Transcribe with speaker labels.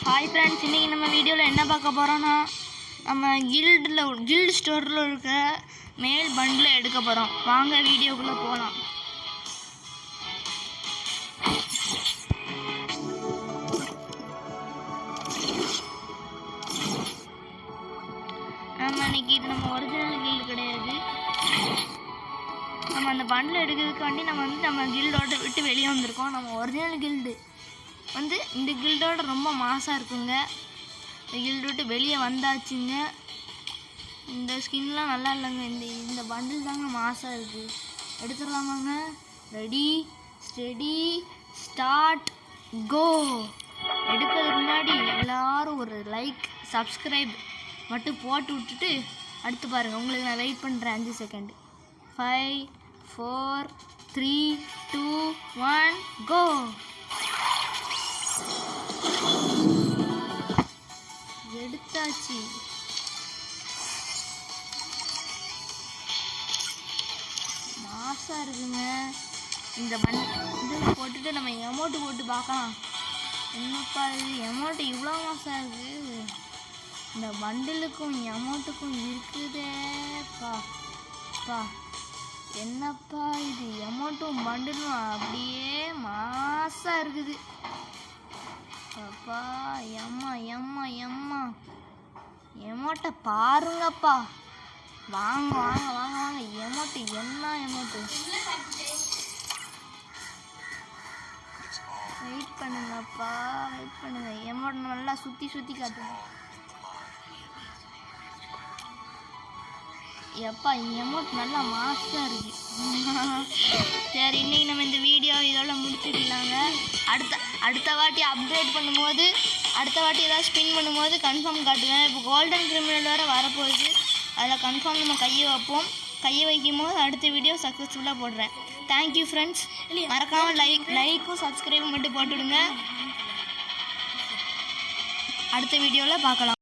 Speaker 1: Hi friends இன்றைக்கி நம்ம வீடியோவில் என்ன பார்க்க போகிறோன்னா நம்ம கில்டில் கில்டு ஸ்டோரில் இருக்க மேல் பண்டில் எடுக்க போகிறோம் வாங்க வீடியோக்குள்ளே போகலாம் நம்ம இன்னைக்கு இது நம்ம ஒரிஜினல் கில்டு கிடையாது நம்ம அந்த பண்டில் எடுக்கிறதுக்காண்டி நம்ம வந்து நம்ம கில்டோட விட்டு வெளியே வந்திருக்கோம். நம்ம ஒரிஜினல் கில்டு வந்து இந்த கில்டோட ரொம்ப மாசாக இருக்குங்க. இந்த கில்டு விட்டு வெளியே வந்தாச்சுங்க. இந்த ஸ்கின்லாம் நல்லா இல்லைங்க. இந்த இந்த பண்டில் தாங்க மாசாக இருக்குது எடுத்துடலாமாங்க. ரெடி ஸ்டெடி ஸ்டார்ட் கோ எடுக்கிறதுக்கு முன்னாடி எல்லாரும் ஒரு லைக் சப்ஸ்கிரைப் மட்டும் போட்டு விட்டுட்டு அடுத்து பாருங்கள் உங்களுக்கு நான் வெயிட் பண்ணுறேன் அஞ்சு second five four three two one go எடுத்தாச்சு. மாசா இருக்குங்க. இந்த வண்டி இது போட்டுட்டு நம்ம எமௌண்ட்டு போட்டு பார்க்கலாம். என்னப்பா இது? எமௌண்ட் இவ்வளோ மாசா இருக்கு? இந்த பண்டிலுக்கும் எமௌண்ட்டுக்கும் இருக்குதேப்பா. பா என்னப்பா இது? எமௌண்ட்டும் பண்டிலும் அப்படியே மாசா இருக்குது. அப்பா எம்மா எம்மா எம்மா எமோட்ட பாருங்கப்பா. வாங்க வாங்க வாங்க வாங்க. எமோட்டு என்ன எமோட்டு வெயிட் பண்ணுங்கப்பா வெயிட் பண்ணுங்க. எமௌண்ட் நல்லா சுற்றி சுற்றி காட்டுங்க. எப்பா எமௌண்ட் நல்லா மாசாக இருக்கு. சரி இன்னைக்கு நம்ம இந்த வீடியோ இதோட முடிச்சுக்கலாங்க அடுத்த அடுத்த வாட்டி அப்கிரேட் பண்ணும்போது அடுத்த வாட்டி ஏதாவது ஸ்பின் பண்ணும்போது கன்ஃபார்ம் காட்டுவேன். இப்போ கோல்டன் கிரிமினல் வேறு வரப்போகுது. அதில் கன்ஃபார்ம் நம்ம கையை வைப்போம். கையை வைக்கும் போது அடுத்த வீடியோ சக்ஸஸ்ஃபுல்லாக போடுறேன். தேங்க்யூ ஃப்ரெண்ட்ஸ் மறக்காமல் லைக் லைக்கும் சப்ஸ்கிரைபும் மட்டும் போட்டுவிடுங்க அடுத்த வீடியோவில் பார்க்கலாம்.